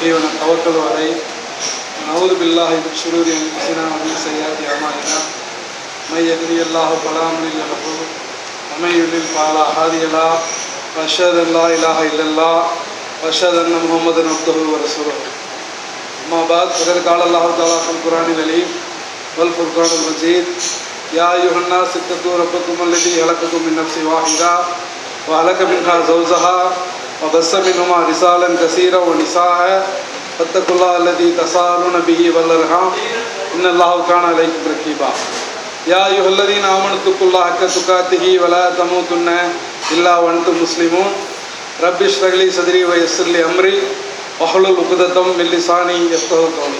ದೇವನ ತವಕಲು ಅರೈ ನೌದು ಬಿಲ್ಲಾಹ ಶುರೂರಿ ಅಂತಿಸಿನ ಸಯ್ಯಾತಿ ಅಮಾಯಿನ ಮೈ ಎದುರಿ ಎಲ್ಲಾಹ ಬಲಾಮಿಲ್ಲಹು ಅಮೈಯುಲ್ಲಿ ಪಾಲ ಅಹಾದಿಯಲ ವರ್ಷದ ಎಲ್ಲಾ ಇಲಾಹ ಇಲ್ಲೆಲ್ಲ ವರ್ಷದ ಅನ್ನ ಮೊಹಮ್ಮದ್ ನಬ್ದಹು ವರಸು ಅಮ್ಮಾಬಾದ್ ಅದರ ಕಾಳ ಅಲ್ಲಾಹು ತಾಲಾ ಫುಲ್ ಕುರಾಣಿ ವಲಿ ಬಲ್ ಫುಲ್ ಮಜೀದ್ ಯಾ ಯು ಹಣ್ಣ ಸಿದ್ದತು ರಬ್ಬಕು ಮಲ್ಲಿ ಹಳಕಕು ಮಿನ್ನಪ್ಸಿ ايها الناس اتقوا ربكم الذي خلقكم من نفس واحده وخلق منها زوجها وبث منهما رسالا كثيرا ونساء فاتقوا الله الذي تساءلون به والارحام ان الله كان عليكم رقيبا يا ايها الذين امنوا اتقوا الله حق تقاته ولا تموتن الا وانتم مسلمون رب اشرح لي صدري ويسر لي امري வஹலுல் உகுதத்தம் மெல்லிசானி எஸ்தோ கௌனி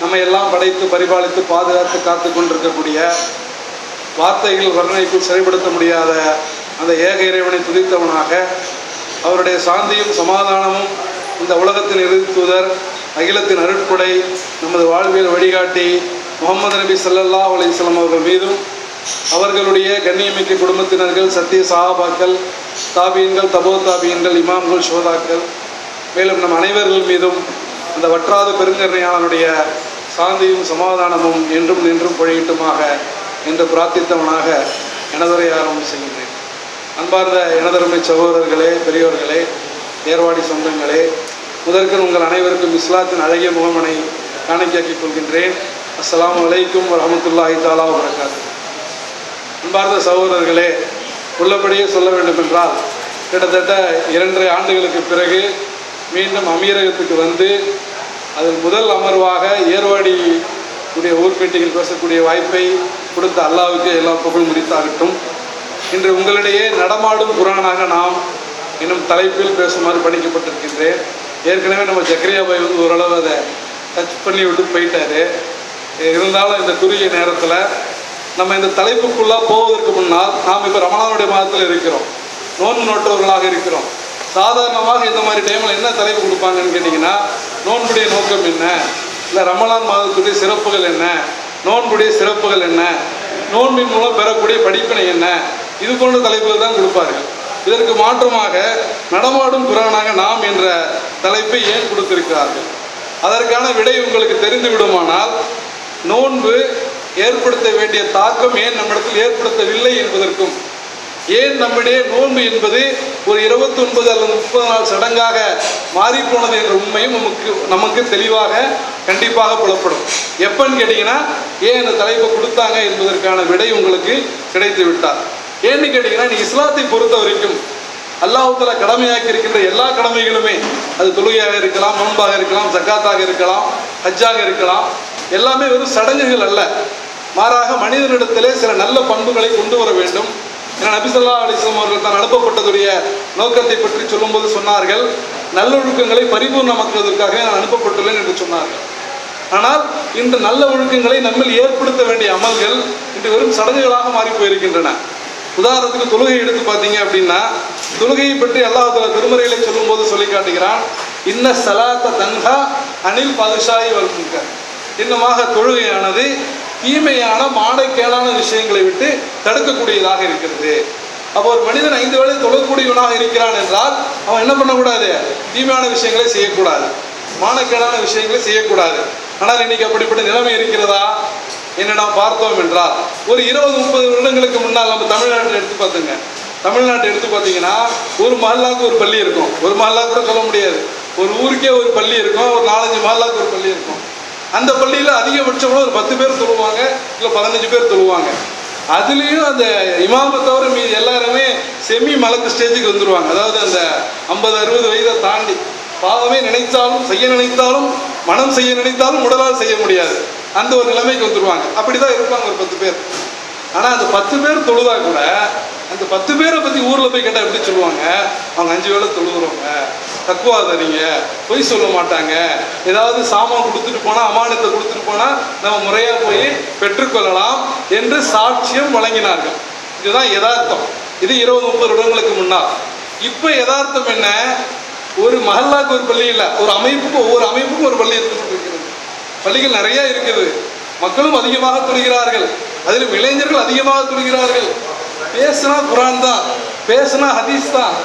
நம்ம எல்லாம் படைத்து பரிபாலித்து பாதுகாத்து காத்து கொண்டிருக்கக்கூடிய வார்த்தைகள் வர்ணனைக்குள் செயல்படுத்த முடியாத அந்த ஏக இறைவனை துதித்தவனாக அவருடைய சாந்தியும் சமாதானமும் இந்த உலகத்தின் இறுதி தூதர் அகிலத்தின் அருட்கொடை நமது வாழ்வியல் வழிகாட்டி முகமது நபி சல்லல்லா அலிஸ்லாம் அவர்கள் மீதும் அவர்களுடைய கண்ணியமிக்க குடும்பத்தினர்கள் சத்திய சஹாபாக்கள் தாபியன்கள் தபோ தாபியன்கள் இமாம்கள் சோதாக்கள் மேலும் நம் அனைவர்கள் மீதும் அந்த வற்றாத பெருங்கருணையாளனுடைய சாந்தியும் சமாதானமும் என்றும் நின்றும் பொழியட்டுமாக என்று பிரார்த்தித்தவனாக எனதுரை ஆரம்பம் செய்கின்றேன். அன்பார்ந்த இனதருமை சகோதரர்களே பெரியோர்களே ஏர்வாடி சொந்தங்களே முதற்கன் உங்கள் அனைவருக்கும் இஸ்லாத்தின் அழகிய முகமனை காணிக்காக்கிக் கொள்கின்றேன். அஸ்லாம் அலைக்கும் வரமத்துல்லா தாலா வரகாத்து அன்பார்ந்த சகோதரர்களே உள்ளபடியே சொல்ல வேண்டும் என்றால் கிட்டத்தட்ட இரண்டரை ஆண்டுகளுக்கு பிறகு மீண்டும் அமீரகத்துக்கு வந்து அதில் முதல் அமர்வாக ஏர்வாடி உடைய ஊர்பேட்டிகள் பேசக்கூடிய வாய்ப்பை கொடுத்த அல்லாவுக்கு எல்லாம் புகழ் முடித்தாகட்டும். இன்று உங்களிடையே நடமாடும் குரானாக நாம் இன்னும் தலைப்பில் பேசுமாறு படிக்கப்பட்டிருக்கின்றேன். ஏற்கனவே நம்ம ஜக்கரியா பாய் வந்து ஓரளவு அதை டச் பண்ணி விட்டு போயிட்டாரு. இருந்தாலும் இந்த குறுகிய நேரத்தில் நம்ம இந்த தலைப்புக்குள்ளே போவதற்கு முன்னால் நாம் இப்போ ரமணானுடைய மாதத்தில் இருக்கிறோம். நோன்பு நோட்டவர்களாக இருக்கிறோம். சாதாரணமாக இந்த மாதிரி டைமில் என்ன தலைப்பு கொடுப்பாங்கன்னு கேட்டிங்கன்னா நோன்புடைய நோக்கம் என்ன? இல்லை ரமலான் மாதத்துடைய சிறப்புகள் என்ன? நோன்புடைய சிறப்புகள் என்ன? நோன்பின் மூலம் பெறக்கூடிய படிப்பினை என்ன? இது போன்ற தலைப்பில் தான் கொடுப்பார்கள். இதற்கு மாற்றமாக நடமாடும் குரானாக நாம் என்ற தலைப்பை ஏன் கொடுத்திருக்கிறார்கள்? அதற்கான விடை உங்களுக்கு தெரிந்து விடுமானால் நோன்பு ஏற்படுத்த வேண்டிய தாக்கம் ஏன் நம்மிடத்தில் ஏற்படுத்தவில்லை என்பதற்கும் ஏன் நம்மிடையே நோன்பு என்பது ஒரு இருபத்தி ஒன்பது அல்லது முப்பது நாள் சடங்காக மாறிப்போனது என்ற உண்மையும் நமக்கு நமக்கு தெளிவாக கண்டிப்பாக புலப்படும். எப்பன்னு கேட்டிங்கன்னா ஏன் இந்த தலைப்பை கொடுத்தாங்க என்பதற்கான விடை உங்களுக்கு கிடைத்து விட்டார் ஏன்னு கேட்டீங்கன்னா நீ இஸ்லாத்தை பொறுத்த வரைக்கும் அல்லாஹுத்தலா கடமையாக்கி இருக்கின்ற எல்லா கடமைகளுமே அது தொழுகையாக இருக்கலாம் நோன்பாக இருக்கலாம் ஜக்காத்தாக இருக்கலாம் ஹஜ்ஜாக இருக்கலாம் எல்லாமே வெறும் சடங்குகள் அல்ல. மாறாக மனிதனிடத்திலே சில நல்ல பண்புகளை கொண்டு வர வேண்டும். ஏன்னா நபிசல்லா அலிஸ்லாம் அவர்கள் தான் அனுப்பப்பட்டதுடைய நோக்கத்தை பற்றி சொல்லும்போது சொன்னார்கள் நல்லொழுக்கங்களை பரிபூர்ணமாக்குவதற்காகவே நான் அனுப்பப்பட்டுள்ளேன் என்று சொன்னார்கள். ஆனால் இந்த நல்ல ஒழுக்கங்களை நம்மில் ஏற்படுத்த வேண்டிய அமல்கள் இன்று வெறும் சடங்குகளாக மாறி போயிருக்கின்றன. உதாரணத்துக்கு தொழுகை எடுத்து பார்த்தீங்க அப்படின்னா தொழுகையை பற்றி அல்லாஹ் தஆலா திருமறையிலே சொல்லும்போது சொல்லி காட்டுகிறான் இன்ன சலாத்த தன்ஹா அனில் பதுஷாயி வல்முங்க இன்னமாக தொழுகையானது தீமையான மாடைக்கேடான விஷயங்களை விட்டு தடுக்கக்கூடியதாக இருக்கிறது. அப்போ ஒரு மனிதன் ஐந்து வேளை தொழக்கூடியவனாக இருக்கிறான் என்றால் அவன் என்ன பண்ணக்கூடாது? தீமையான விஷயங்களை செய்யக்கூடாது. மானக்கேடான விஷயங்களை செய்யக்கூடாது. ஆனால் இன்னைக்கு அப்படிப்பட்ட நிலைமை இருக்கிறதா? என்ன நாம் பார்த்தோம் என்றால் ஒரு இருபது முப்பது வருடங்களுக்கு முன்னால் நம்ம தமிழ்நாட்டில் எடுத்து பார்த்துங்க. தமிழ்நாட்டை எடுத்து பார்த்தீங்கன்னா ஒரு மஹல்லாவுக்கு ஒரு பள்ளி இருக்கும். ஒரு மஹல்லா கூட சொல்ல முடியாது. ஒரு ஊருக்கே ஒரு பள்ளி இருக்கும். ஒரு நாலஞ்சு மஹல்லாவுக்கு ஒரு பள்ளி இருக்கும். அந்த பள்ளியில் அதிகபட்சம் ஒரு பத்து பேர் தொழுவாங்க இல்லை பதினஞ்சு பேர் தொழுவாங்க. அதுலேயும் அந்த இமாமை தவிர மீது எல்லாருமே செமி மலக்கு ஸ்டேஜுக்கு வந்துடுவாங்க அதாவது அந்த ஐம்பது அறுபது வயதை தாண்டி. பாவமே நினைத்தாலும் செய்ய நினைத்தாலும் மனம் செய்ய நினைத்தாலும் உடலால் செய்ய முடியாது. அந்த ஒரு நிலைமைக்கு வந்துடுவாங்க அப்படி தான் இருப்பாங்க ஒரு பத்து பேர். ஆனால் அந்த பத்து பேர் தொழுதா கூட அந்த பத்து பேரை பற்றி ஊரில் போய் கேட்டால் எப்படி சொல்லுவாங்க? அவங்க அஞ்சு வேளை தொழுகிறவங்க. தக்குவாதறிங்க. பொய் சொல்ல மாட்டாங்க. ஏதாவது சாமான் கொடுத்துட்டு போனால் அமானத்தை கொடுத்துட்டு போனால் நம்ம முறையாக போய் பெற்றுக்கொள்ளலாம் என்று சாட்சியம் வழங்கினார்கள். இதுதான் யதார்த்தம். இது இருபது முப்பது வருடங்களுக்கு முன்னால் இப்போ யதார்த்தம் என்ன? ஒரு மஹல்லாக்கு ஒரு பள்ளி இல்லை. ஒரு அமைப்புக்கு ஒவ்வொரு அமைப்புக்கும் ஒரு பள்ளி இருந்து பள்ளிகள் நிறைய இருக்குது. மக்களும் அதிகமாக துணிகிறார்கள். அதிலும் இளைஞர்கள் அதிகமாக துணிகிறார்கள். பேசுனா குரான் தான். பேசுனா ஹதீஸ் தான்.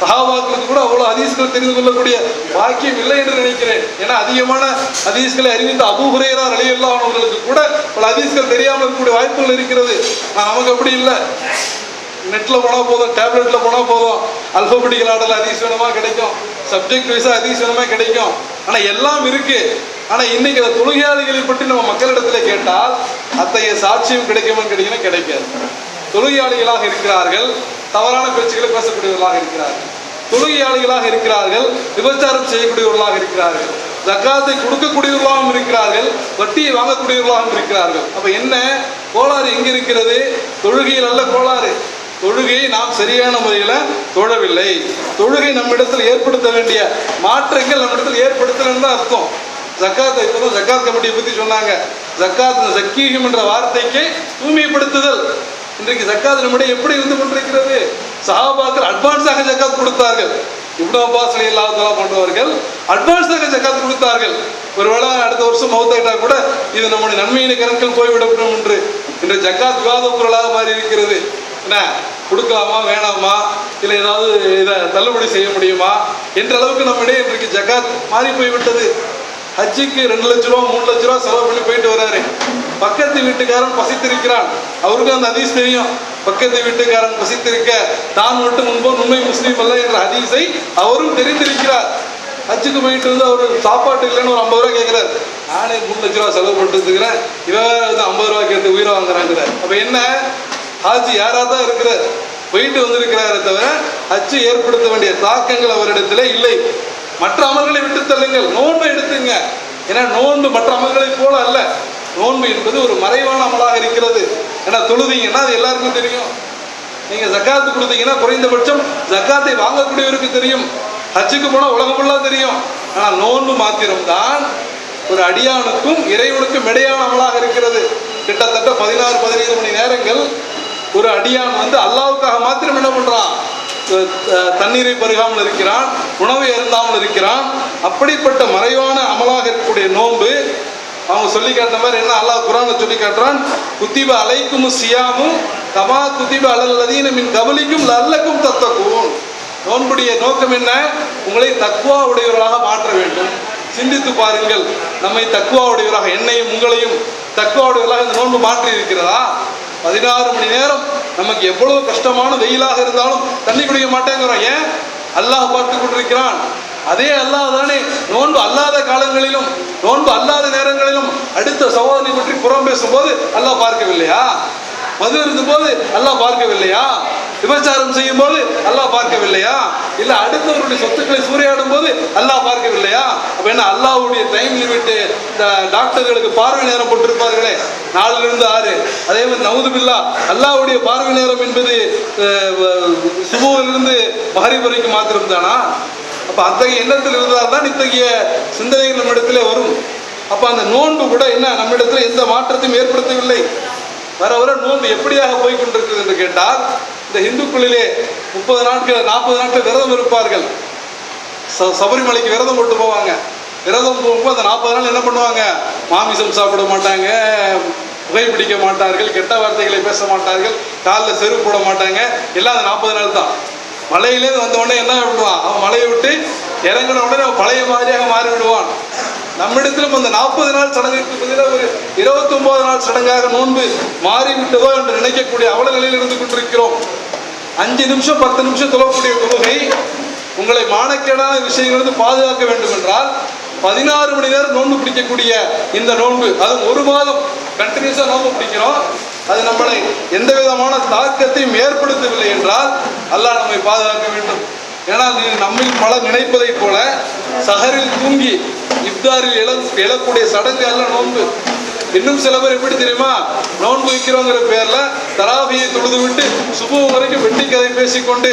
சஹாபாக்களுக்கு கூட அவ்வளோ ஹதீஸ்கள் தெரிந்து கொள்ளக்கூடிய பாக்கியம் இல்லை என்று நினைக்கிறேன். ஏன்னா அதிகமான ஹதீஸ்களை அறிவித்த அபூ ஹுரைரா அவர்களுக்கு கூட பல ஹதீஸ்கள் தெரியாமல் இருக்கக்கூடிய வாய்ப்புகள் இருக்கிறது. ஆனால் நமக்கு அப்படி இல்லை. நெட்டில் போனால் போதும் டேப்லெட்டில் போனால் போதும். அல்பபெட்டிக்கல் ஆடல் அதிசயமா கிடைக்கும். சப்ஜெக்ட் வைஸாக அதிசயமா கிடைக்கும். ஆனால் எல்லாம் இருக்குது ஆனா இன்னைக்கு அந்த தொழுகையாளிகளை பற்றி நம்ம மக்களிடத்துல கேட்டால் அத்தகைய சாட்சியம் கிடைக்குமா கிடைக்கணும் கிடைக்காது. தொழுகையாளிகளாக இருக்கிறார்கள் தவறான பேச்சுக்களை பேசக்கூடியவர்களாக இருக்கிறார்கள். தொழுகையாளிகளாக இருக்கிறார்கள் விபச்சாரம் செய்யக்கூடியவர்களாக இருக்கிறார்கள். ஜக்காத்தை கொடுக்கக்கூடியவர்களாகவும் இருக்கிறார்கள் வட்டியை வாங்கக்கூடியவர்களாகவும் இருக்கிறார்கள். அப்ப என்ன? கோளாறு எங்க இருக்கிறது? தொழுகையில் அல்ல கோளாறு. தொழுகையை நாம் சரியான முறையில் தொழவில்லை. தொழுகை நம்மிடத்தில் ஏற்படுத்த வேண்டிய மாற்றங்கள் நம்மிடத்தில் ஏற்படுத்தலன்னு தான் அர்த்தம். ஜக்காத்தை இப்போது ஜக்காத் கமிட்டியை பற்றி சொன்னாங்க. ஜக்காத் ஜக்கீகம் என்ற வார்த்தைக்கு தூய்மைப்படுத்துதல். இன்றைக்கு ஜக்காத் நம்மிடையே எப்படி இருந்து கொண்டிருக்கிறது? சஹாபாக்கள் அட்வான்ஸாக ஜக்காத் கொடுத்தார்கள். இப்னு அப்பாஸ் இல்லாததெல்லாம் பண்ணுவார்கள் அட்வான்ஸாக ஜக்காத் கொடுத்தார்கள். ஒருவேளை அடுத்த வருஷம் மௌத்தாயிட்டா கூட இது நம்முடைய நன்மையின கணக்கில் போய்விடப்படும் என்று. இன்று ஜக்காத் விவாத பொருளாக மாறி இருக்கிறது என்ன? கொடுக்கலாமா வேணாமா? இல்லை ஏதாவது இதை தள்ளுபடி செய்ய முடியுமா? என்ற அளவுக்கு நம்மிடையே இன்றைக்கு ஜக்காத் மாறி போய்விட்டது. ஹஜ்ஜுக்கு ரெண்டு லட்ச ரூபா மூணு லட்ச ரூபா செலவு பண்ணி போயிட்டு வராரு. பக்கத்து வீட்டுக்காரன் பசித்திருக்கிறான். அவருக்கும் அந்த ஹதீஸ் தெரியும். பக்கத்து வீட்டுக்காரன் பசித்திருக்க தான் மட்டும் முன்போ உண்மை முஸ்லீம் அல்ல என்ற ஹதீஸை அவரும் தெரிந்திருக்கிறார். ஹஜ்ஜுக்கு போயிட்டு வந்து அவர் சாப்பாட்டு இல்லைன்னு ஒரு ஐம்பது ரூபா கேட்கிறார். நானே மூணு லட்ச ரூபா செலவு பண்ணிட்டு இருக்கிறேன் இவன் வந்து ஐம்பது ரூபா கேட்டு உயிரை வாங்குறாங்கிறார் அப்ப என்ன? ஹாஜி யாரா தான் இருக்கிறார்? போயிட்டு வந்திருக்கிறாரே தவிர ஹஜ்ஜு ஏற்படுத்த வேண்டிய தாக்கங்கள் அவரிடத்துல இல்லை. மற்ற அமல்களை விட்டு தள்ளுங்கள். நோன்பை எடுத்துங்க. ஏன்னா நோன்பு மற்ற அமல்களை போல அல்ல. நோன்பு என்பது ஒரு மறைவான அமலாக இருக்கிறது. ஏன்னா தொழுதீங்கன்னா அது எல்லாருக்கும் தெரியும். நீங்க ஜக்காத்து கொடுத்தீங்கன்னா குறைந்தபட்சம் ஜக்காத்தை வாங்கக்கூடியவருக்கு தெரியும். ஹஜ்ஜுக்கு போனா உலகம் ஃபுல்லாக தெரியும். ஆனால் நோன்பு மாத்திரம்தான் ஒரு அடியானுக்கும் இறைவனுக்கும் இடையான அமலாக இருக்கிறது. கிட்டத்தட்ட பதினாறு பதினைந்து மணி நேரங்கள் ஒரு அடியான் வந்து அல்லாவுக்காக மாத்திரம் என்ன பண்றான்? தண்ணீரை பருகாமல் இருக்கிறான் உணவை அருந்தாமல் இருக்கிறான். அப்படிப்பட்ட மறைவான அமலாக இருக்கக்கூடிய நோன்பு அவங்க சொல்லி காட்டுற மாதிரி என்ன அல்லாஹ் குரானை சொல்லி காட்டுறான்? குத்திப அலைக்கும் சியாமும் தமா குத்திப அலல்லதீன மின் கவலிக்கும் லல்லக்கும் தத்தக்கும் நோன்புடைய நோக்கம் என்ன? உங்களை தக்குவா உடையவர்களாக மாற்ற வேண்டும். சிந்தித்து பாருங்கள் நம்மை தக்குவா உடையவராக என்னையும் உங்களையும் தக்குவா உடையவர்களாக இந்த நோன்பு மாற்றி இருக்கிறதா பதினாறு மணி நேரம் நமக்கு எவ்வளவு கஷ்டமான வெயிலாக இருந்தாலும் தண்ணி குடிக்க மாட்டேங்கிறோம் ஏன்? அல்லாஹ் பார்த்து கொண்டிருக்கிறான். அதே அல்லாஹ் தானே. நோன்பு அல்லாத காலங்களிலும் நோன்பு அல்லாத நேரங்களிலும் அடுத்த சகோதரனை பற்றி புறம் பேசும்போது அல்லாஹ் பார்க்கவில்லையா? மது இருந்தபோது அல்லாஹ் பார்க்கவில்லையா? விபச்சாரம் செய்யும் போது அல்லாஹ் பார்க்கவில்லையா? இல்ல அடுத்தவருடைய சொத்துக்களை சூறையாடும் போது அல்லாஹ் பார்க்கவில்லையா? அப்ப என்ன அல்லாஹ்வுடைய டைம் லிமிட் இந்த டாக்டர்களுக்கு பார்வை நேரம் போட்டிருப்பார்களே? நாலுல இருந்து ஆறு. அதே மாதிரி நவுது பில்லா அல்லாஹ்வுடைய பார்வை நேரம் என்பது சுபுவிலிருந்து மகரிப் வரைக்கும் மாத்திரம் தானா அப்ப அத்தகைய எண்ணத்தில் இருந்தால் தான் இத்தகைய சிந்தனைகள் நம்மிடத்திலே வரும். அப்ப அந்த நோன்பு கூட என்ன நம்மிடத்தில் எந்த மாற்றத்தையும் ஏற்படுத்தவில்லை. வர வர நோன்பு எப்படியாக போய் கொண்டிருக்கிறது என்று கேட்டால் இந்த இந்துக்களிலே முப்பது நாட்கள் நாற்பது நாட்கள் விரதம் இருப்பார்கள். ச- சபரிமலைக்கு விரதம் போட்டு போவாங்க. விரதம் போகும்போது அந்த நாற்பது நாள் என்ன பண்ணுவாங்க? மாமிசம் சாப்பிட மாட்டாங்க புகைப்பிடிக்க மாட்டார்கள் கெட்ட வார்த்தைகளை பேச மாட்டார்கள் காலில் செருப்பு போட மாட்டாங்க. எல்லாம் அந்த நாற்பது நாள் தான். மலையிலேருந்து வந்த உடனே என்ன பண்ணுவான்? அவன் மலையை விட்டு இறங்கின உடனே அவன் பழைய மாதிரியாக மாறி விடுவான் நம்மிடத்திலும் அந்த நாற்பது நாள் சடங்குக்கு பதிலாக ஒரு இருபத்தி ஒன்பது நாள் சடங்காக நோன்பு மாறிவிட்டதோ என்று நினைக்கக்கூடிய அவல நிலையில் இருந்து கொண்டிருக்கிறோம். அஞ்சு நிமிஷம் பத்து நிமிஷம் தொழக்கூடிய தொழுகை உங்களை மானக்கேடான விஷயங்களிலிருந்து பாதுகாக்க வேண்டும் என்றால் பதினாறு மணி நேரம் நோன்பு பிடிக்கக்கூடிய இந்த நோன்பு அது ஒரு மாதம் கண்டினியூஸாக நோன்பு பிடிக்கிறோம். அது நம்மளை எந்த விதமான தாக்கத்தையும் ஏற்படுத்தவில்லை என்றால் அல்லாஹ் நம்மை பாதுகாக்க வேண்டும். ஏன்னா நீ நம்மில் பல நினைப்பதைப் போல சகரில் தூங்கி இப்தாரில் இழ எழக்கூடிய சடங்கு அல்ல நோன்பு. இன்னும் சில பேர் எப்படி தெரியுமா? நோன்பு வைக்கிறோங்கிற பேர்ல தராவியை தொழுது விட்டு சுபம் வரைக்கும் வெட்டி கதை பேசிக்கொண்டு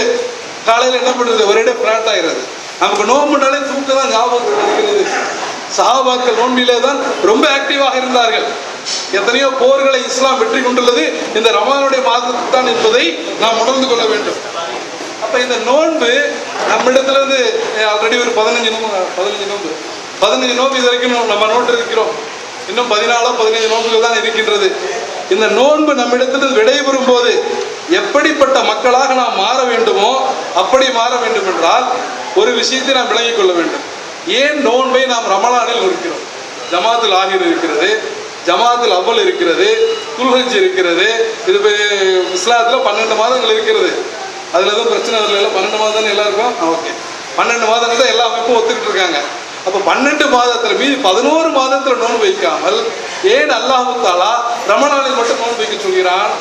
காலையில் என்ன பண்ணுறது ஒரே பிளாட் ஆகிறது நமக்கு நோன்புனாலே தூக்க தான் ஞாபகம் இருக்கிறது சஹாபாக்கள் நோன்பிலே தான் ரொம்ப ஆக்டிவாக இருந்தார்கள். எத்தனையோ போர்களை இஸ்லாம் வெற்றி கொண்டுள்ளது. இந்த ரமானுடைய மாதத்துக்கு தான் என்பதை நாம் உணர்ந்து கொள்ள வேண்டும். அப்ப இந்த நோன்பு நம்மிடத்துல இருந்து ஆல்ரெடி ஒரு பதினஞ்சு நோம்பு பதினஞ்சு நோன்பு. பதினஞ்சு நோன்பு இது வரைக்கும் நம்ம நோட்டு இருக்கிறோம். இன்னும் பதினாலோ பதினைஞ்சு நோன்புகள் தான் இருக்கின்றது. இந்த நோன்பு நம்மிடத்தில் விடைபெறும் போது எப்படிப்பட்ட மக்களாக நாம் மாற வேண்டுமோ அப்படி மாற வேண்டும் என்றால் ஒரு விஷயத்தை நாம் விளங்கிக் கொள்ள வேண்டும். ஏன் நோன்பை நாம் ரமலானில் இருக்கிறோம் ஜமாத்தில் ஆகிர் இருக்கிறது ஜமாத்தில் அவ்வல் இருக்கிறது குல்ஹஜ் இருக்கிறது இது இஸ்லாத்தில் பன்னெண்டு மாதங்கள் இருக்கிறது. அதில் எதுவும் பிரச்சனை இல்லை பன்னெண்டு மாதம் தானே எல்லாருக்கும்? ஓகே. பன்னெண்டு மாதங்கள் தான் எல்லா அமைப்பும் ஒத்துக்கிட்டு இருக்காங்க. அப்போ பன்னெண்டு மாதத்தில் மீதி பதினோரு மாதத்தில் நோன்பு வைக்காமல் ஏன் அல்லாஹு தாலா ரமணானில் மட்டும் நோன்பு வைக்க சொல்கிறான்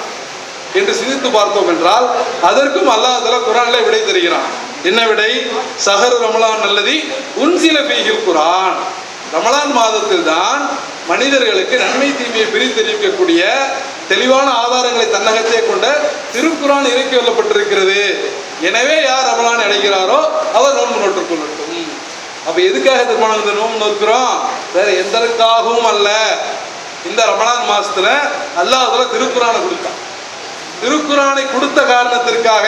என்று சிந்தித்து பார்த்தோம் என்றால் அதற்கும் அல்லாஹ் தஆலா குரான்ல விடை தருகிறான். என்ன விடை? சஹர் ரமலான் நல்லதி உன்சில ஃபீஹில் குரான். ரமலான் மாதத்தில் தான் மனிதர்களுக்கு நன்மை தீமையை பிரித்தெரிவிக்கக்கூடிய தெளிவான ஆதாரங்களை தன்னகத்தே கொண்ட திருக்குரான் இறக்கி வரப்பட்டிருக்கிறது எனவே யார் ரமலான் அடைகிறாரோ அவர் நோன்பு நோட்டுக் கொள்ளட்டும். அப்ப எதுக்காக திருமணம் இந்த நோன்பு நோக்கிறோம்? வேற எந்தற்காகவும் அல்ல. இந்த ரமணான் மாசத்துல அல்லாஹ் திருக்குறானை கொடுத்தான். திருக்குறானை கொடுத்த காரணத்திற்காக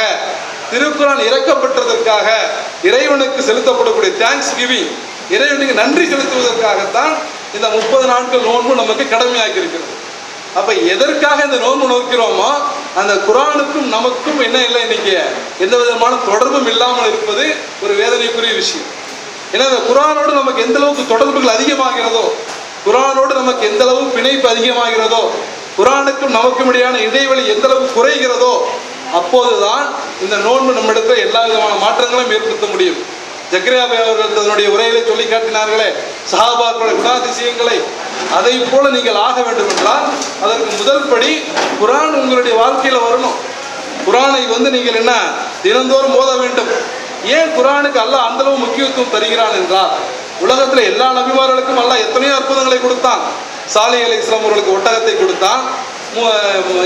திருக்குறான் இறக்கப்பட்டதற்காக இறைவனுக்கு செலுத்தப்படக்கூடிய தேங்க்ஸ் கிவிங் இறைவனுக்கு நன்றி செலுத்துவதற்காகத்தான் இந்த முப்பது நாட்கள் நோன்பு நமக்கு கடமையாக்கி இருக்கிறது அப்ப எதற்காக இந்த நோன்பு நோக்கிறோமோ அந்த குரானுக்கும் நமக்கும் என்ன இல்லை இன்னைக்கு? எந்த விதமான தொடர்பும் இல்லாமல் இருப்பது ஒரு வேதனைக்குரிய விஷயம். ஏன்னா அந்த குரானோடு நமக்கு எந்த அளவுக்கு தொடர்புகள் அதிகமாகிறதோ குரானோடு நமக்கு எந்த அளவு பிணைப்பு அதிகமாகிறதோ குரானுக்கும் நமக்கும் இடையான இடைவெளி எந்த அளவு குறைகிறதோ அப்போதுதான் இந்த நோன்பு நம்மிடத்தில் எல்லா விதமான மாற்றங்களும் ஏற்படுத்த முடியும். ஜக்ரியாபை அவர்கள் தன்னுடைய உரையிலே சொல்லி காட்டினார்களே சஹாபாக்களுடைய குணாதிசயங்களை அதை போல நீங்கள் ஆக வேண்டும் என்றால் அதற்கு முதல் படி குரான் உங்களுடைய வாழ்க்கையில் வரணும். குரானை வந்து நீங்கள் என்ன தினந்தோறும் மோத வேண்டும். ஏன் குரானுக்கு அல்லாஹ் அந்த அளவு முக்கியத்துவம் தருகிறான் என்றால் உலகத்துல எல்லா நபிமார்களுக்கும் அல்லாஹ் எத்தனையோ அற்புதங்களை கொடுத்தான். சாலி அலை இஸ்லாம் அவர்களுக்கு ஒட்டகத்தை கொடுத்தான்.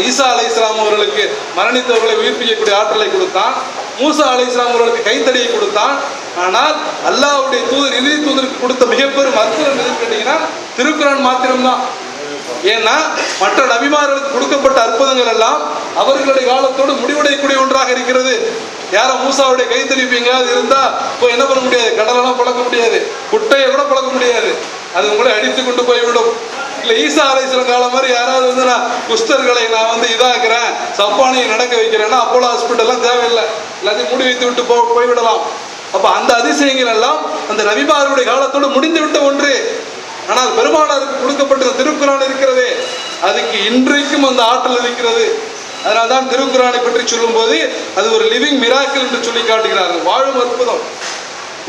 ஈசா அலை இஸ்லாம் அவர்களுக்கு மரணித்தவர்களை உயிர்ப்பிக்கக்கூடிய ஆற்றலை கொடுத்தான். மூசா அலை இஸ்லாம் அவர்களுக்கு கைத்தடியை கொடுத்தான். ஆனால் அல்லாஹ்வுடைய தூதர் இறுதி தூதருக்கு கொடுத்த மிகப்பெரும் அற்புதம் எதுன்னு கேட்டீங்கன்னா திருக்குறான் மாத்திரம்தான். ஏன்னா மற்ற நபிமார்களுக்கு கொடுக்கப்பட்ட அற்புதங்கள் எல்லாம் அவர்களுடைய காலத்தோடு முடிவடையக்கூடிய ஒன்றாக இருக்கிறது. யாரோ மூசாவுடைய கைத்தறிப்பு எங்கேயாவது இருந்தா இப்போ என்ன பண்ண முடியாது? கடலெல்லாம் பழக்க முடியாது. குட்டையை கூட பழக்க முடியாது. அது உங்களை அடித்து கொண்டு போய்விடும். இல்லை ஈசா அலைசலம் காலம் மாதிரி யாராவது வந்து நான் குஸ்தர்களை நான் வந்து இதாக்குறேன் சப்பானியை நடக்க வைக்கிறேன்னா அப்போலோ ஹாஸ்பிட்டல்லாம் தேவையில்லை. எல்லாத்தையும் மூடி வைத்து விட்டு போ போய்விடலாம். அப்போ அந்த அதிசயங்கள் எல்லாம் அந்த ரவிபாருடைய காலத்தோடு முடிந்து விட்ட ஒன்று. ஆனால் பெருமானாருக்கு கொடுக்கப்பட்ட திருக்குறான் இருக்கிறதே. அதுக்கு இன்றைக்கும் அந்த ஆற்றல் இருக்கிறது. அதனால தான் திருக்குறானை பற்றி சொல்லும்போது அது ஒரு லிவிங் மிராக்கிள் என்று சொல்லி காட்டுகிறார்கள். வாழும் அற்புதம்.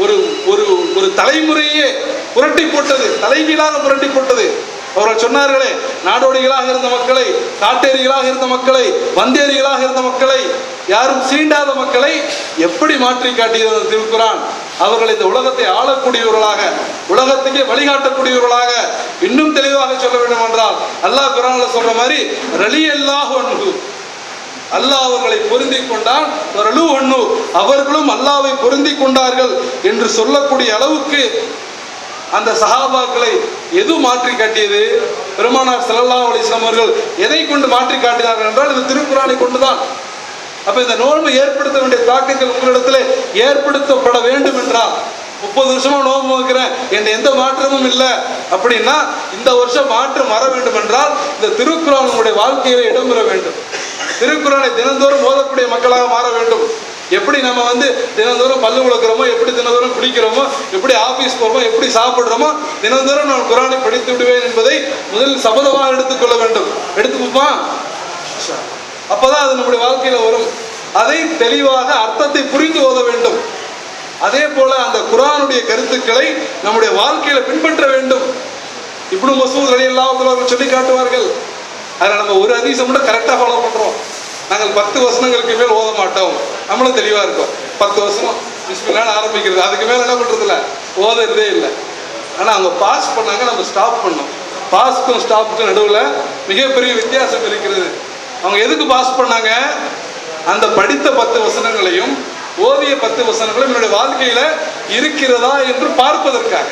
ஒரு ஒரு ஒரு தலைமுறையே புரட்டி போட்டது தலைகீழாக புரட்டி போட்டது. அவர்கள் சொன்னார்களே நாடோடிகளாக இருந்த மக்களை காட்டேரிகளாக இருந்த மக்களை வந்தேரிகளாக இருந்த மக்களை யாரும் சீண்டாத மக்களை எப்படி மாற்றி காட்டியது திருக்குறான் அவர்கள் இந்த உலகத்தை ஆளக்கூடியவர்களாக உலகத்துக்கே வழிகாட்டக்கூடியவர்களாக இன்னும் தெளிவாக சொல்ல வேண்டும் என்றால் அல்லாஹ் குரான்ல சொல்ற மாதிரி ரலி அல்லாஹ் அன்பு அல்லாஹ் அவர்களை பொருந்தி கொண்டான். வரலு ஒண்ணு அவர்களும் அல்லாவை பொருந்தி கொண்டார்கள் என்று சொல்லக்கூடிய அளவுக்கு அந்த சஹாபாக்களை எது மாற்றி காட்டியது? பெருமானார் ஸல்லல்லாஹு அலிஸ்லாம் அவர்கள் எதை கொண்டு மாற்றி காட்டினார்கள் என்றால் இது திருக்குறானை கொண்டுதான். அப்ப இந்த நோன்பு ஏற்படுத்த வேண்டிய தாக்கங்கள் உங்களிடத்துல ஏற்படுத்தப்பட வேண்டும் என்றால் முப்பது வருஷமா நோன்பு வைக்கிறேன் என் எந்த மாற்றமும் இல்லை அப்படின்னா இந்த வருஷம் மாற்றம் வர வேண்டும் என்றால் இந்த திருக்குறான் உங்களுடைய வாழ்க்கையில இடம்பெற வேண்டும். திருக்குறளை தினந்தோறும் ஓதக்கூடிய மக்களாக மாற வேண்டும். எப்படி நம்ம வந்து தினந்தோறும் பல்லு விளக்குறோமோ எப்படி தினந்தோறும் குடிக்கிறோமோ எப்படி ஆஃபீஸ் போகிறோமோ எப்படி சாப்பிட்றோமோ தினந்தோறும் நான் குரானை படித்து விடுவேன் என்பதை முதலில் சபதமாக எடுத்துக்கொள்ள வேண்டும். எடுத்துக்குமா அப்போதான் அது நம்முடைய வாழ்க்கையில் வரும். அதை தெளிவாக அர்த்தத்தை புரிந்து ஓத வேண்டும். அதே போல அந்த குரானுடைய கருத்துக்களை நம்முடைய வாழ்க்கையில பின்பற்ற வேண்டும். இப்படி மசூத் அலி அல்லாஹ் சொல்லி காட்டுவார்கள். அதில் நம்ம ஒரு அதிசம் மட்டும் கரெக்டாக ஃபாலோ பண்றோம். நாங்கள் பத்து வசனங்களுக்கு மேல் ஓத மாட்டோம். நம்மளும் தெளிவாக இருக்கும். பத்து வருஷம் பிஸ்மில்லான்னு ஆரம்பிக்கிறது. அதுக்கு மேலே என்ன பண்ணுறதில்ல ஓதுறதே இல்லை. ஆனால் அவங்க பாஸ் பண்ணாங்க நம்ம ஸ்டாப் பண்ணோம். பாஸ்க்கும் ஸ்டாப்புக்கும் நடுவில் மிகப்பெரிய வித்தியாசம் இருக்கிறது. அவங்க எதுக்கு பாஸ் பண்ணாங்க? அந்த படித்த பத்து வசனங்களையும் ஓதிய பத்து வசனங்களும் என்னுடைய வாழ்க்கையில் இருக்கிறதா என்று பார்ப்பதற்காக.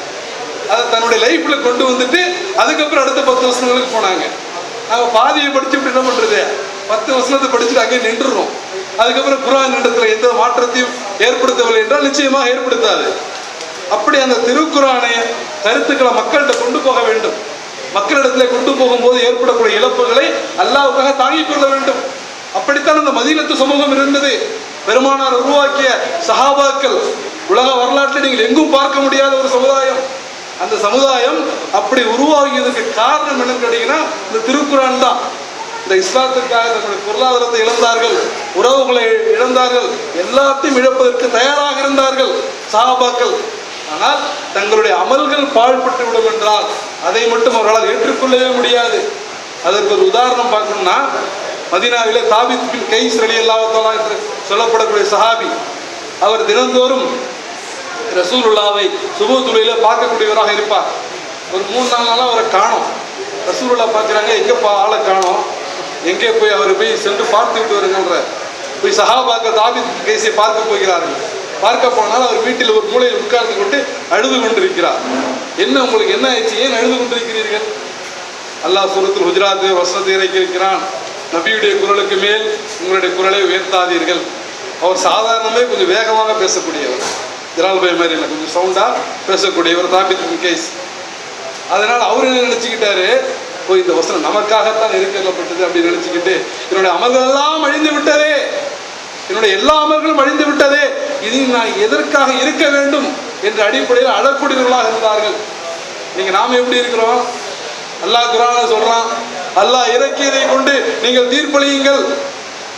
அதை தன்னுடைய லைஃப்பில் கொண்டு வந்துட்டு அதுக்கப்புறம் அடுத்த பத்து வசனங்களுக்கு போனாங்க. நாங்கள் பாதியை படித்து இப்படி என்ன பண்ணுறது பத்து வசனத்தை படிச்சுட்டு அங்கே நின்றுறோம் அதுக்கப்புறம் குரான் இடத்துல எந்த மாற்றத்தையும் ஏற்படுத்தவில்லை என்றால் நிச்சயமாக ஏற்படுத்தாது. அப்படி அந்த திருக்குறானை கருத்துக்களை மக்கள்கிட்ட கொண்டு போக வேண்டும். மக்களிடத்துல கொண்டு போகும்போது ஏற்படக்கூடிய இழப்புகளை அல்லாவுக்காக தாங்கிக் கொள்ள வேண்டும். அப்படித்தான் அந்த மதீனத்து சமூகம் இருந்தது. பெருமானார் உருவாக்கிய சஹாபாக்கள் உலக வரலாற்றில் நீங்கள் எங்கும் பார்க்க முடியாத ஒரு சமுதாயம். அந்த சமுதாயம் அப்படி உருவாகியதுக்கு காரணம் என்னன்னு கேட்டீங்கன்னா இந்த திருக்குறான் தான். இந்த இஸ்லாத்திற்காக தங்களுடைய பொருளாதாரத்தை இழந்தார்கள் உறவுகளை இழந்தார்கள் எல்லாத்தையும் இழப்பதற்கு தயாராக இருந்தார்கள் சாபாக்கள் ஆனால் தங்களுடைய அமல்கள் பாழ்பட்டு விடும் என்றால் அதை மட்டும் அவர்களால் ஏற்றுக்கொள்ளவே முடியாது. அதற்கு ஒரு உதாரணம் பார்க்கணும்னா மதினாவிலே தாபித் பின் கைஸ் ரலி அல்லாஹாலா என்று சொல்லப்படக்கூடிய சஹாபி அவர் தினந்தோறும் ரசூலுல்லாவை சுபு துளையில பார்க்கக்கூடியவராக இருப்பார். ஒரு மூணு நாலு நாளாக அவரை காணோம். ரசூலுல்லா பார்க்குறாங்க எங்கேப்பா ஆளை காணோம்? எங்கே போய் அவர் போய் சென்று பார்த்து விட்டு வருங்கன்ற போய் சஹாபாக்க தாபித் கேசி பார்க்க போகிறார்கள். பார்க்க போனால் அவர் வீட்டில் ஒரு மூலையில் உட்கார்ந்து கொண்டு அழுது கொண்டிருக்கிறார். என்ன உங்களுக்கு என்ன ஆயிடுச்சு? ஏன் அழுது கொண்டிருக்கிறீர்கள்? அல்லாஹ் சூரத்தில் குஜராத் வசனத்தை இறக்கியிருக்கிறான். நபியுடைய குரலுக்கு மேல் உங்களுடைய குரலை உயர்த்தாதீர்கள். அவர் சாதாரணமே கொஞ்சம் வேகமாக பேசக்கூடியவர். ஜலால் மாதிரி இல்லை கொஞ்சம் சவுண்டாக பேசக்கூடியவர் தாபித் கேஸ். அதனால் அவர் என்ன நினச்சிக்கிட்டாரு? ஓ இந்த வசனம் நமக்காகத்தான் இருக்கிறப்பட்டது அப்படின்னு நினச்சிக்கிட்டு என்னுடைய அமல்கள் எல்லாம் அழிந்து விட்டதே. என்னுடைய எல்லா அமல்களும் அழிந்து விட்டதே. இதில் நான் எதற்காக இருக்க வேண்டும் என்ற அடிப்படையில் அழக்கூடியவர்களாக இருந்தார்கள். நீங்க நாம எப்படி இருக்கிறோம்? அல்லாஹ் குரான சொல்றான் அல்லாஹ் இறக்கியதை கொண்டு நீங்கள் தீர்ப்பளியுங்கள்.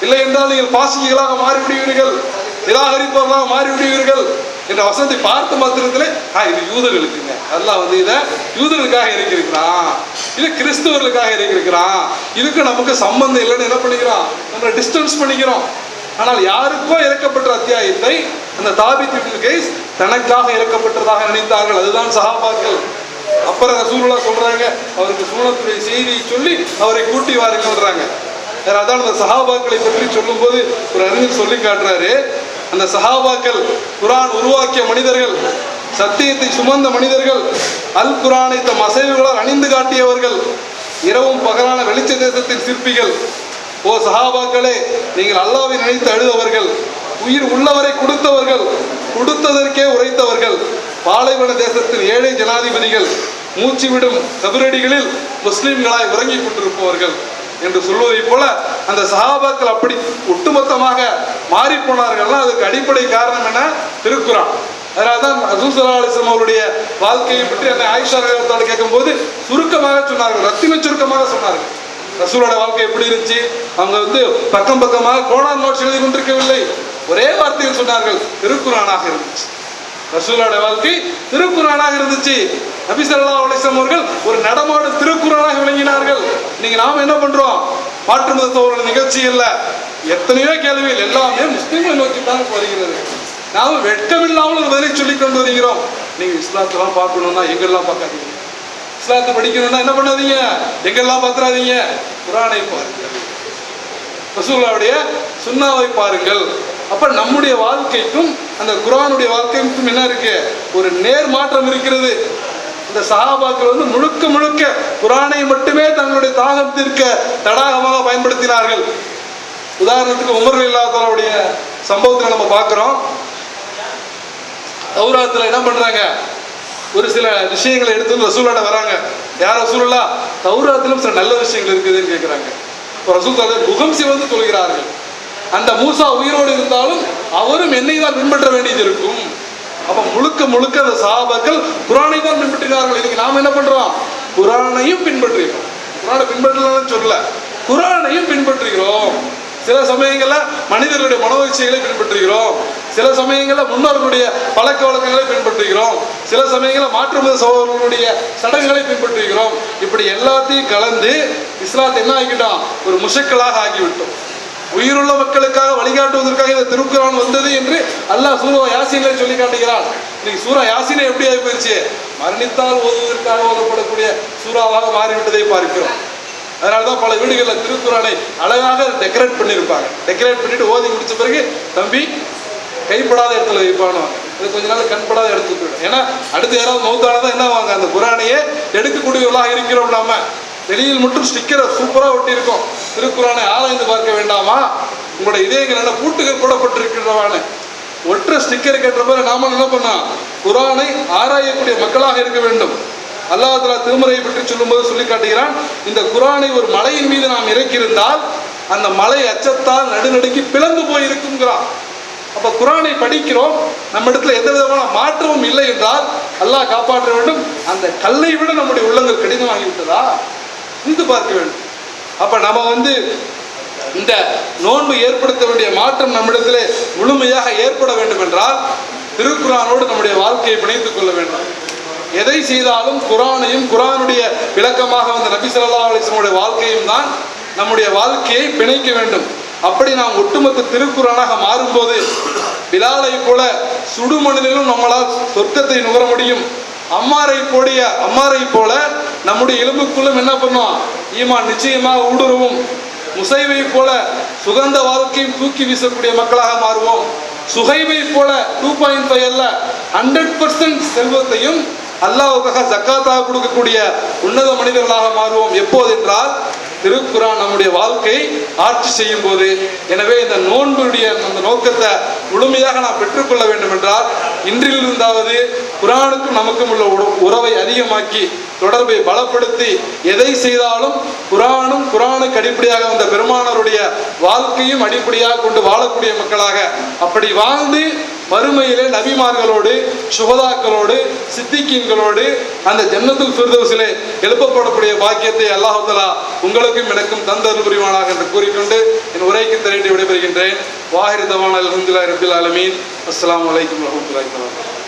இல்லை என்றால் நீங்கள் பாசிகளாக மாறிவிடுவீர்கள். நிராகரிப்பவர்களாக மாறிவிடுவீர்கள். என்ற வசனத்தை பார்த்த மாத்திரத்தில் ஆ இது யூதர்களுக்குங்க. அதெல்லாம் வந்து இதை யூதர்களுக்காக இறக்கியிருக்கிறான் இது கிறிஸ்தவர்களுக்காக இறக்கியிருக்கிறான் இதுக்கு நமக்கு சம்பந்தம் இல்லைன்னு என்ன பண்ணிக்கிறோம் நம்மளை டிஸ்டன்ஸ் பண்ணிக்கிறோம். ஆனால் யாருக்கோ இறக்கப்பட்ட அத்தியாயத்தை அந்த தாபித் கேஸ் தனக்காக இறக்கப்பட்டதாக நினைத்தார்கள். அதுதான் சகாபாக்கள் அப்புறம் ரசூலுல்லா சொல்றாங்க அவருக்கு சூனத்துடைய செய்தியை சொல்லி அவரை கூட்டி வாருங்கன்றாங்க வேற அதான் அந்த சகாபாக்களை பற்றி சொல்லும்போது ஒரு அறிஞர் சொல்லி காட்டுறாரு. அந்த சஹாபாக்கள் குரான் உருவாக்கிய மனிதர்கள் சத்தியத்தை சுமந்த மனிதர்கள் அல் குரானை தம் அசைவுகளால் அணிந்து காட்டியவர்கள் இரவும் பகலான வெளிச்ச தேசத்தின் சிற்பிகள். ஓ சஹாபாக்களே நீங்கள் அல்லாவை நினைத்து அழுதவர்கள் உயிர் உள்ளவரை கொடுத்தவர்கள் கொடுத்ததற்கே உரைத்தவர்கள். பாலைவன தேசத்தின் ஏழை ஜனாதிபதிகள் மூச்சு விடும் கபிரடிகளில் முஸ்லிம்களாய் உறங்கிக் கொண்டிருப்பவர்கள். என்று சொல்வதைப் போல அந்த சகாபாக்கள் அப்படி ஒட்டுமொத்தமாக மாறி போனார்கள்னா அதுக்கு அடிப்படை காரணம் என்ன? திருக்குறான். அதனால தான் அசூசலா அலிஸ்லாம் அவருடைய வாழ்க்கையை பற்றி அந்த ஆயிஷா ரஹ்மத்துல்லாஹி கேட்கும்போது சுருக்கமாக சொன்னார்கள். ரத்தின சுருக்கமாக சொன்னார்கள். ரசூலோட வாழ்க்கை எப்படி இருந்துச்சு? அவங்க வந்து பக்கம் பக்கமாக கோணார் நோட்ஸ் எழுதி கொண்டிருக்கவில்லை. ஒரே வார்த்தையில் சொன்னார்கள் திருக்குறானாக இருந்துச்சு. ரசூலோட வாழ்க்கை திருக்குறானாக இருந்துச்சு. நபிசல்லா ஸல்லல்லாஹு அவர்கள் ஒரு நடமாடு திருக்குறளாக விளங்கினார்கள். நீங்க நாம என்ன பண்றோம்? மாற்று மதத்தவரோட நிகழ்ச்சி இல்ல. எத்தனையோ கேள்விகள் எல்லாமே முஸ்லீம்களை நோக்கி தான் வருகிறது. நாம வெட்கமில்லாமல் ஒரு பதிலை சொல்லிக் கொண்டு வருகிறோம். நீங்க இஸ்லாத்தெல்லாம் பார்க்கணும்னா எங்கெல்லாம் பார்க்காதீங்க. இஸ்லாத்தை படிக்கணும்னா என்ன பண்ணாதீங்க? எங்கெல்லாம் பார்த்துறாதீங்க? குரானை பாருங்கள். ரசூல்லாவுடைய சுண்ணாவை பாருங்கள். அப்ப நம்முடைய வாழ்க்கைக்கும் அந்த குரானுடைய வாழ்க்கைக்கும் என்ன இருக்கு? ஒரு நேர் மாற்றம் இருக்கிறது. இந்த சஹாபாக்கள் வந்து முழுக்க முழுக்க குரானை மட்டுமே தங்களுடைய தாகம் தீர்க்க தடாகமாக பயன்படுத்தினார்கள். உதாரணத்துக்கு உமர் இல்லாதவருடைய சம்பவத்தை நம்ம பார்க்குறோம். தௌராத்துல என்ன பண்ணுறாங்க ஒரு சில விஷயங்களை எடுத்து ரசூலாட வராங்க. யார் ரசூலா தௌராத்திலும் சில நல்ல விஷயங்கள் இருக்குதுன்னு கேட்குறாங்க இப்போ ரசூல் அதை முகம் சிவந்து சொல்கிறார்கள் அந்த மூசா உயிரோடு இருந்தாலும் அவரும் என்னை தான் பின்பற்ற வேண்டியது இருக்கும். அப்ப முழுக்க முழுக்க அந்த சஹாபாக்கள் குரானை தான் பின்பற்றினார்கள். இன்னைக்கு நாம் என்ன பண்றோம்? குரானையும் பின்பற்றுகிறோம். குரானை பின்பற்றலன்னு சொல்லல. குரானையும் பின்பற்றுகிறோம். சில சமயங்களில் மனிதர்களுடைய மனோச்சைகளை பின்பற்றுகிறோம். சில சமயங்களில் முன்னோர்களுடைய பழக்க வழக்கங்களை பின்பற்றுகிறோம். சில சமயங்களில் மாற்றுமத சகோதரர்களுடைய சடங்குகளை பின்பற்றுகிறோம். இப்படி எல்லாத்தையும் கலந்து இஸ்லாத்தை என்ன ஆக்கிட்டோம் ஒரு முஷக்கலாக ஆக்கிவிட்டோம் உயிருள்ள மக்களுக்காக வழிகாட்டுவதற்காக இந்த திருக்குறான் வந்தது என்று அல்லாஹ் சூரா யாசீனை சொல்லி காட்டுகிறான். இன்னைக்கு சூரா யாசினே எப்படி ஆகி போயிருச்சு? மரணித்தால் ஓதுவதற்காக ஓதப்படக்கூடிய சூறாவாக மாறிவிட்டதை பார்க்கிறோம். அதனாலதான் பல வீடுகளில் திருக்குறானை அழகாக டெக்கரேட் பண்ணியிருப்பாங்க. டெக்கரேட் பண்ணிட்டு ஓதி முடிச்ச பிறகு தம்பி கைப்படாத இடத்துல வைப்பானுவாங்க இது கொஞ்ச நாள் கண்படாத இடத்துக்கு போயிடும் ஏன்னா அடுத்து யாராவது மௌத்தானதான் என்ன ஆவாங்க அந்த குரானையே எடுக்கக்கூடியவர்களாக இருக்கிறோம் நம்ம வெளியில் மட்டும் ஸ்டிக்கரை சூப்பராக ஒட்டி திருக்குறானை ஆராய்ந்து பார்க்க வேண்டாமா? உங்களோட இதயங்கள் என்ன பூட்டுகள் போடப்பட்டிருக்கிறவான ஒற்ற ஸ்டிக்கர் கேட்ட மாதிரி நாம என்ன பண்ணா? குரானை ஆராயக்கூடிய மக்களாக இருக்க வேண்டும். அல்லாஹ் தஆலா திருமறையை பற்றி சொல்லும்போது சொல்லி காட்டுகிறான் இந்த குரானை ஒரு மலையின் மீது நாம் இறக்கியிருந்தால் அந்த மலை அச்சத்தால் நடுநடுங்கி பிளந்து போயிருக்குங்கிறான் அப்ப குரானை படிக்கிறோம் நம்ம இடத்துல எந்த விதமான மாற்றமும் இல்லை என்றால் அல்லாஹ் காப்பாற்ற வேண்டும். அந்த கல்லை விட நம்முடைய உள்ளங்கள் கடினமாகிவிட்டதா? விட்டதா பார்க்க வேண்டும். அப்போ நம்ம வந்து இந்த நோன்பு ஏற்படுத்த வேண்டிய மாற்றம் நம்மிடத்தில் முழுமையாக ஏற்பட வேண்டும் என்றால் திருக்குறானோடு நம்முடைய வாழ்க்கையை பிணைத்துக் கொள்ள வேண்டும். எதை செய்தாலும் குரானையும் குரானுடைய விளக்கமாக வந்த நபி சொல்லா அலைஹி வாழ்க்கையும் தான் நம்முடைய வாழ்க்கையை பிணைக்க வேண்டும். அப்படி நாம் ஒட்டுமொத்த திருக்குறானாக மாறும்போது பிலாலை போல சுடுமணலிலும் நம்மளால் சொர்க்கத்தை நுகர முடியும். அம்மாரை போடிய அம்மாரை போல நம்முடைய எலும்புக்குள்ளும் என்ன பண்ணும்? ஈமான் நிச்சயமாக ஊடுருவும். முசைவை போல சுகந்த வாழ்க்கையும் தூக்கி வீசக்கூடிய மக்களாக மாறுவோம். சுகைவை போல டூ பாயிண்ட் ஃபைவ் அல்ல ஹண்ட்ரட் பர்சன்ட் செல்வத்தையும் அல்லாவுக்காக ஜக்காத்தாக கொடுக்கக்கூடிய உன்னத மனிதர்களாக மாறுவோம். எப்போது என்றால் திருக்குறான் நம்முடைய வாழ்க்கை ஆட்சி செய்யும் போது எனவே இந்த நோன்புடைய அந்த நோக்கத்தை முழுமையாக நாம் பெற்றுக்கொள்ள வேண்டும் என்றால் இன்றிலிருந்தாவது குரானுக்கும் நமக்கும் உள்ள உற- உறவை அதிகமாக்கி தொடர்பை பலப்படுத்தி எதை செய்தாலும் குரானும் குரானுக்கு அடிப்படையாக வந்த பெருமானருடைய வாழ்க்கையும் அடிப்படையாக கொண்டு வாழக்கூடிய மக்களாக. அப்படி வாழ்ந்து மறுமையிலே நபிமார்களோடு சுகதாக்களோடு சித்திக்கின்களோடு அந்த ஜன்னத்துல் ஃபிர்தௌஸிலே எழுப்பப்படக்கூடிய பாக்கியத்தை அல்லாஹ் உங்களுக்கும் எனக்கும் தந்தருள் புரிவானாக என்று கூறிக்கொண்டு என் உரைக்கு திரட்டி விடைபெறுகின்றேன். வாஹிர் தவான் அலமதுல்லா ரபில் அலமீன் அஸ்லாம் வலைக்கம் வரஹ்மத்துல்லாஹி